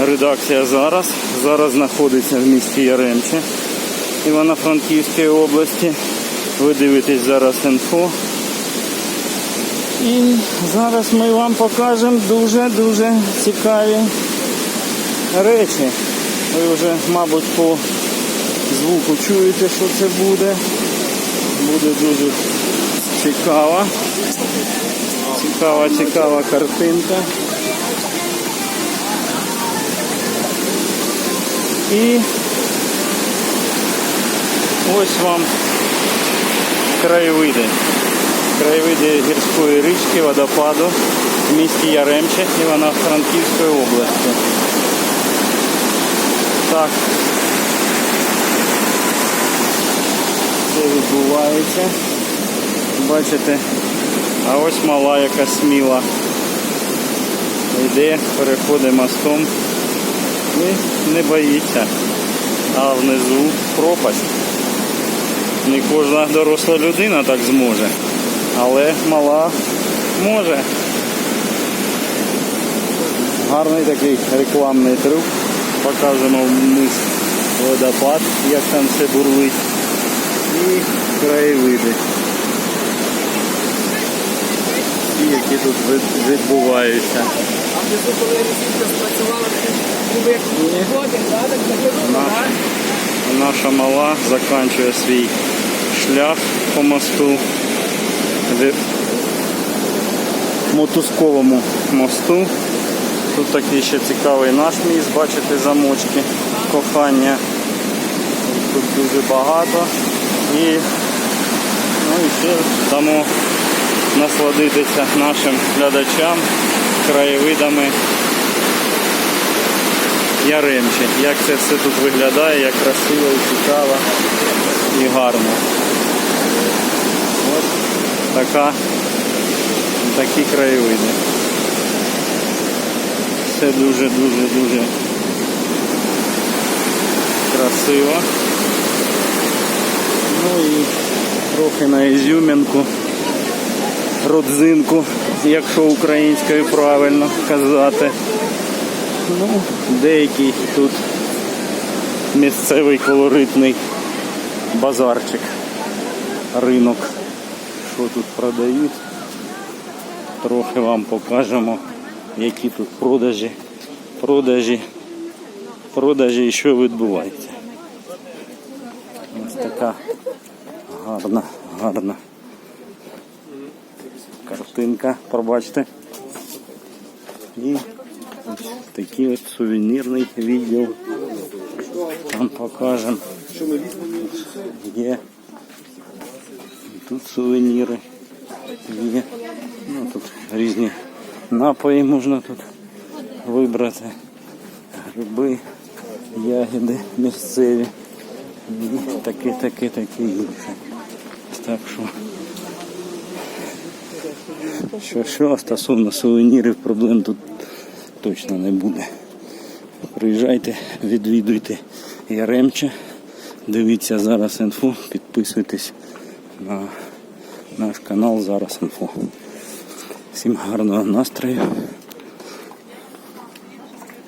редакція зараз. Зараз знаходиться в місті Яремче Івано-Франківської області. Ви дивитесь зараз інфо. І зараз ми вам покажемо дуже-дуже цікаві речі. Ви вже, мабуть, по звуку чуєте, що це буде. Буде дуже цікава. Цікава, цікава картинка. І ось вам краєвиди. Краєвиди гірської річки, водопаду в місті Яремче Івано-Франківської області. Так. Це відбувається. Бачите, а ось мала яка сміла. Йде, переходить мостом і не боїться. А внизу пропасть. Не кожна доросла людина так зможе, але мала може. Гарний такий рекламний трюк. Покажемо вниз водопад, як там все бурлить. І краєвиди. І які тут відбуваються. А коли спрацювала, да, так заглянула, Наша, наша мала закінчує свій шлях по мосту. Мотузковому мосту. Тут такий ще цікавий наш міст, бачите, замочки кохання. Тут дуже багато. І, ну, і ще дамо насладитися нашим глядачам краєвидами Яремче. Як це все тут виглядає, як красиво і цікаво і гарно. Ось така, такі краєвиди. Все дуже-дуже-дуже красиво. Ну і трохи на ізюмінку, родзинку, якщо українською правильно казати. Ну, деякий тут місцевий колоритний базарчик, ринок. Що тут продають? Трохи вам покажемо, які тут продажі, продажі, продажі і що відбувається. Ось така гарна, гарна картинка, пробачте. І такий от сувенірний відділ. Там покажемо. Є. Тут сувеніри є. Ну, тут різні напої можна тут вибрати. Гриби, ягоди місцеві. Таке, таке, таке. Так що. Що, що стосовно сувенірів, проблем тут точно не буде. Приїжджайте, відвідуйте Яремче, дивіться зараз інфо, підписуйтесь на наш канал Зараз інфо. Всім гарного настрою.